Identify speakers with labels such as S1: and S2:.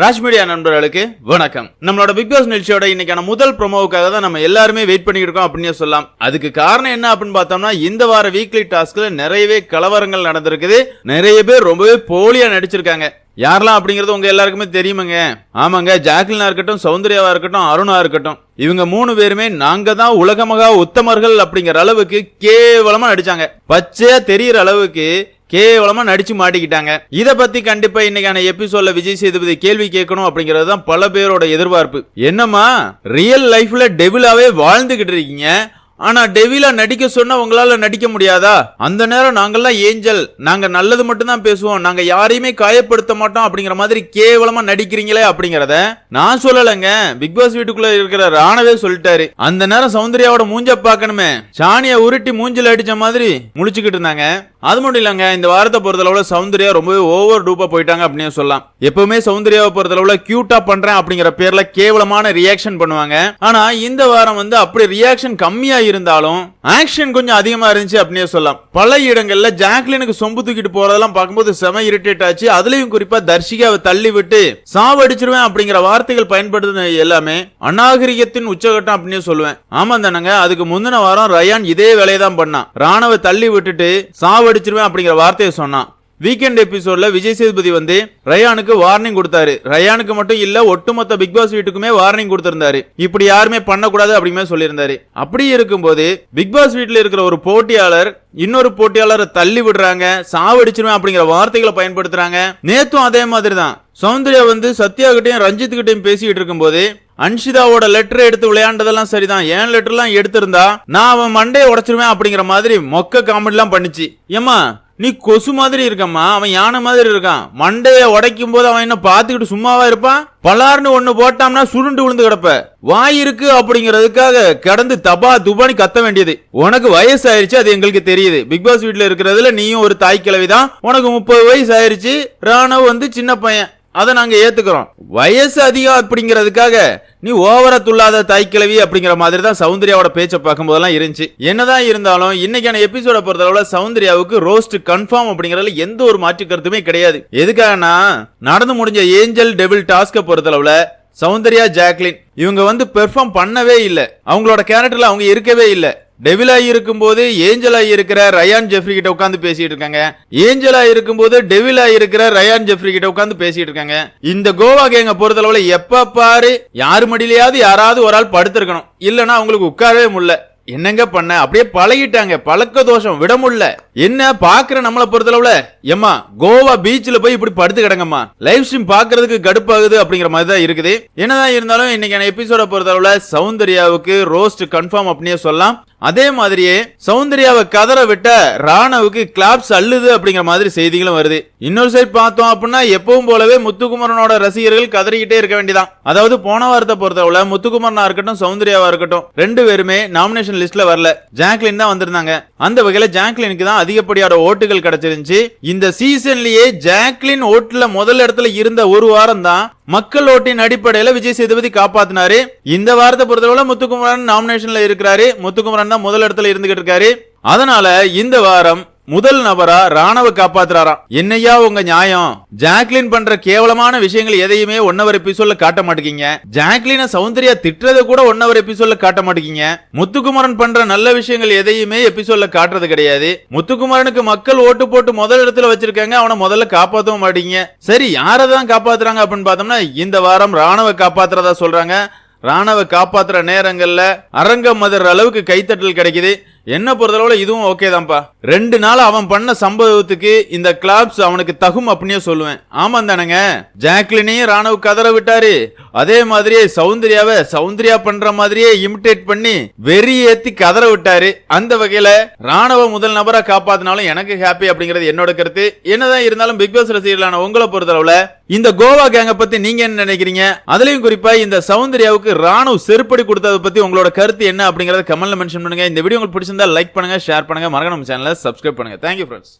S1: Raj media நண்பர்களுக்கு வணக்கம். நம்மளோட பிக் பாஸ் நிகழ்ச்சியோட இன்னைக்கான முதல் ப்ரோமோவுக்காக தான் நம்ம எல்லாருமே வெயிட் பண்ணிட்டு இருக்கோம் அப்படின்னு சொல்லலாம். அதுக்கு காரணம் என்ன அப்படின்னு பார்த்தோம்னா இந்த வார வீக்லி டாஸ்க்ல நிறையவே கலவரங்கள் நடந்திருக்குது. நிறைய பேர் ரொம்பவே போலியா நடிச்சிருக்காங்க. யாரெல்லாம் அப்படிங்கிறது உங்க எல்லாருக்குமே தெரியுமாங்க? ஆமாங்க ஜாக்லினா இருக்கட்டும் சௌந்தர்யாவா இருக்கட்டும் அருணா இருக்கட்டும். இவங்க மூணு பேருமே நாங்க தான் உலகமகா உத்தமர்கள் அப்படிங்கிற அளவுக்கு கேவலமா நடிச்சாங்க. பச்சையா தெரியற அளவுக்கு கேவலமா நடிச்சு மாட்டிக்கிட்டாங்க. இத பத்தி கண்டிப்பா இன்னைக்கான எபிசோட்ல விஜய் சேதுபதி கேள்வி கேட்கணும் அப்படிங்கறது தான் பல பேரோட எதிர்பார்ப்பு. என்னம்மா? ரியல் லைஃப்ல டெவிலாவே வாழ்ந்துகிட்டு இருக்கீங்க. ஆனா டெவிலா நடிக்க சொன்னா உங்களால நடிக்க முடியாதா? அந்த நேரம் நாங்கெல்லாம் ஏஞ்சல். நாங்க நல்லது மட்டும் தான் பேசுவோம். நாங்க யாரையுமே காயப்படுத்த மாட்டோம் அப்படிங்கிற மாதிரி கேவலமா நடிக்கிறீங்களே அப்படிங்கறத நான் சொல்லலைங்க. பிக் பாஸ் வீட்டுக்குள்ள இருக்கிற ராணவே சொல்லிட்டாரு. அந்த நேரம் சௌந்தர்யாவோட மூஞ்ச பார்க்கணுமே. சாணிய உருட்டி மூஞ்சில அடிச்ச மாதிரி முழிச்சுக்கிட்டு இருந்தாங்க. அது மட்டும் இல்லைங்க இந்த வாரத்தை பொறுத்தளவில் சௌந்தர்யா ரொம்பவே ஓவர் டூப்பாக போயிட்டாங்க அப்படின்னு சொல்லலாம். எப்பவுமே சௌந்தர்யாவை பொறுத்தளவுல க்யூட்டாக பண்றேன் அப்படிங்கிற பேரில் கேவலமான ரியாக்ஷன் பண்ணுவாங்க. ஆனால் இந்த வாரம் வந்து அப்படி ரியாக்ஷன் கம்மியாக இருந்தாலும் ஆக்ஷன் கொஞ்சம் அதிகமாக இருந்துச்சு அப்படின்னே சொல்லலாம். பல இடங்களில் ஜாக்லினுக்கு சொம்பு தூக்கிட்டு போறதெல்லாம் பார்க்கும்போது செம இரிட்டேட் ஆச்சு. அதுலேயும் குறிப்பா தர்ஷிகாவை தள்ளி விட்டு சாவடிச்சிருவேன் அப்படிங்கிற வார்த்தைகள் பயன்படுத்தின எல்லாமே அநாகரிகத்தின் உச்சகட்டம் அப்படின்னு சொல்லுவேன். ஆமாம் தானங்க அதுக்கு முந்தின வாரம் ரயான் இதே வேலையை தான் பண்ணான். ராணுவ தள்ளி விட்டுட்டு சாவடிச்சிருவேன் அப்படிங்கிற வார்த்தையை சொன்னான். வீக்கெண்ட் எபிசோட்ல விஜய் சேதுபதி வந்து ரயானுக்கு வார்னிங் கொடுத்தாரு. ரயானுக்கு மட்டும் இல்ல ஒட்டுமொத்த பிக் பாஸ் வீட்டுக்குமே வார்னிங் கொடுத்திருந்தாரு. இப்படி யாருமே பண்ணக்கூடாது அப்படிமே சொல்லியிருந்தாரு. அப்படி இருக்கும்போது பிக் பாஸ் வீட்டுல இருக்கிற ஒரு போட்டியாளர் இன்னொரு போட்டியாளரை தள்ளி விடுறாங்க சாவடிச்சிருவேன் அப்படிங்கிற வார்த்தைகளை பயன்படுத்துறாங்க. நேத்தும் அதே மாதிரி தான் சௌந்தர்யா வந்து சத்யா கிட்டையும் ரஞ்சித் கிட்டையும் பேசிக்கிட்டு இருக்கும்போது அன்ஷிதாவோட லெட்டர் எடுத்து விளையாண்டதெல்லாம் சரிதான். என் லெட்டர்லாம் எடுத்திருந்தா நான் அவன் மண்டையை உடைச்சிருவேன் அப்படிங்கிற மாதிரி மொக்க காமெடிலாம் பண்ணிச்சு. ஏமா நீ கொசு மாதிரி இருக்கம்மா அவன் யானை மாதிரி இருக்கான். மண்டைய உடைக்கும் போது அவன் என்ன பார்த்துக்கிட்டு சும்மாவா இருப்பான்? பலார்னு ஒண்ணு போட்டாம்னா சுருண்டு விழுந்து கிடப்ப. வாய் இருக்கு அப்படிங்கறதுக்காக கடந்து தபா துபானி கத்த வேண்டியது. உனக்கு வயசு ஆயிருச்சு அது எங்களுக்கு தெரியுது. பிக் பாஸ் வீட்டில் இருக்கிறதுல நீயும் ஒரு தாய் கிழவி தான் உனக்கு முப்பது வயசு ஆயிருச்சு ராணவ் வந்து சின்ன பையன். அதை நாங்க ஏத்துக்கிறோம். வயசு அதிகம் அப்படிங்கிறதுக்காக நீ ஓவரா துள்ளாத தாய்க்கிழவி அப்படிங்கிற மாதிரி தான் சௌந்தர்யாவோட பேச்சை பார்க்கும்போதெல்லாம் இருந்துச்சு. என்னதான் இருந்தாலும் இன்னைக்கான எபிசோட பொறுத்தளவுல சௌந்தர்யாவுக்கு ரோஸ்ட் கன்ஃபார்ம் அப்படிங்கறதுல எந்த ஒரு மாற்று கருத்துமே கிடையாது. எதுக்காகனா நடந்து முடிஞ்ச ஏஞ்சல் டெபிள் டாஸ்கை பொறுத்தளவுல சௌந்தர்யா ஜாக்லின் இவங்க வந்து பெர்ஃபார்ம் பண்ணவே இல்லை. அவங்களோட கேரக்டர்ல அவங்க இருக்கவே இல்லை. டெவிலாய் இருக்கும்போது ஏஞ்சலாய் இருக்கிற ரயான் ஜெஃப்ரி கிட்ட உட்காந்து பேசிட்டு இருக்காங்க ஏஞ்சலா இருக்கும்போது டெவிலாய் இருக்கிற ரயான் ஜெஃப்ரி கிட்ட உட்காந்து பேசிட்டு இருக்காங்க இந்த கோவா கேங்க பொறுத்தளவுல எப்ப பாரு யாரு மடியிலையாவது யாராவது ஒரு ஆள் படுத்திருக்கணும். இல்லனா அவங்களுக்கு உட்காரவே முடியல. என்னங்க பண்ண? அப்படியே பழகிட்டாங்க. பழக்க தோஷம் விட முடியல. என்ன பாக்குற நம்மள பொறுத்தளவுல? ஏமா கோவா பீச்ல போய் இப்படி படுத்து கிடங்கம்மா. லைவ் ஸ்ட்ரீம் பாக்குறதுக்கு கடுப்பாகுது அப்படிங்கிற மாதிரி தான் இருக்குது. என்னதான் இருந்தாலும் இன்னைக்கான எபிசோட பொறுத்தளவுல சௌந்தர்யாவுக்கு ரோஸ்ட் கன்ஃபார்ம் அப்படின்னே சொல்லலாம். அதே மாதிரியே சௌந்தர்யாவை கதற விட்ட ராணவுக்கு கிளாப்ஸ் அள்ளுது அப்படிங்கிற மாதிரி செய்திகளும் வருது. இன்னொரு சைட் பார்த்தோம் அப்படின்னா எப்பவும் போலவே முத்துக்குமரனோட ரசிகர்கள் கதறிக்கிட்டே இருக்க வேண்டியதான். அதாவது போன வாரத்தை பொறுத்தவரை முத்துக்குமரனா இருக்கட்டும் சௌந்தர்யாவா இருக்கட்டும் ரெண்டு பேருமே நாமினேஷன் லிஸ்ட்ல வரல. ஜாக்லின் தான் வந்திருந்தாங்க. அந்த வகையில ஜாக்லினுக்கு தான் அதிகப்படியான ஓட்டுகள் கிடைச்சிருந்துச்சு. இந்த சீசன்லயே ஜாக்லின் ஓட்டுல முதல் இடத்துல இருந்த ஒரு வாரம் தான் மக்கள் ஓட்டின் அடிப்படையில விஜய் சேதுபதி காப்பாத்தினாரு. இந்த வாரத்தை பொறுத்தவரை முத்துக்குமரன் நாமினேஷன்ல இருக்கிறாரு. முத்துக்குமரன் தான் முதல் இடத்துல இருந்துகிட்டு இருக்காரு. அதனால இந்த வாரம் முதல் நபரா ராணுவ காப்பாத்துறாராம். என்னையா உங்க நியாயம்? ஜாக்லின் பண்ற கேவலமான விஷயங்கள் எதையுமே ஒன்னவர் எபிசோட்ல காட்ட மாட்டேங்க ஜாக்லின சௌந்தர்யா திட்டுறத கூட ஒன்னவர் எபிசோட்ல காட்ட மாட்டேங்க முத்துக்குமரன் பண்ற நல்ல விஷயங்கள் எதையுமே எபிசோட்ல காட்டுறது கிடையாது. முத்துக்குமரனுக்கு மக்கள் ஓட்டு போட்டு முதல் இடத்துல வச்சிருக்காங்க அவனை முதல்ல காப்பாத்தவும் மாட்டீங்க. சரி யாரதான் காப்பாத்துறாங்க அப்படின்னு பார்த்தோம்னா இந்த வாரம் ராணுவ காப்பாத்துறதா சொல்றாங்க. ராணுவ காப்பாத்துற நேரங்களில் அரங்கம் மதுற அளவுக்கு கைத்தட்டல் கிடைக்குது. என்ன பொறுத்தளவுல இதுவும் ஓகே தான்ப்பா. ரெண்டு நாள் அவன் பண்ண சம்பவத்துக்கு இந்த கிளாப்ஸ் அவனுக்கு தகும் அப்படின்னே சொல்லுவேன். ஆமாம் தானங்க. ஜாக்லினையும் ராணுவ கதற விட்டாரு. அதே மாதிரியே சௌந்தர்யாவை சௌந்தர்யா பண்ற மாதிரியே இமிட்டேட் பண்ணி வெறி ஏத்தி கதற விட்டாரு. அந்த வகையில ராணுவ முதல் நபரா காப்பாத்தினாலும் எனக்கு ஹாப்பி அப்படிங்கிறது என்னோட கருத்து. என்னதான் இருந்தாலும் பிக் பாஸ் ரசிகர்களான உங்களை பொறுத்தளவுல இந்த கோவா கேங்க பத்தி நீங்க என்ன நினைக்கிறீங்க? அதுலயும் குறிப்பா இந்த சௌந்தர்யாவுக்கு ராணுவ செருப்படி கொடுத்ததை பத்தி உங்களோட கருத்து என்ன அப்படிங்கறத கமெண்ட்ல மென்ஷன் பண்ணுங்க. இந்த வீடியோ உங்களுக்கு பிடிச்சிருந்தா லைக் பண்ணுங்கள் ஷேர் பண்ணுங்கள் மறக்க நம்ம சேனலை சப்ஸ்கிரைப் பண்ணுங்கள் தேங்க்யூ ஃப்ரெண்ட்ஸ்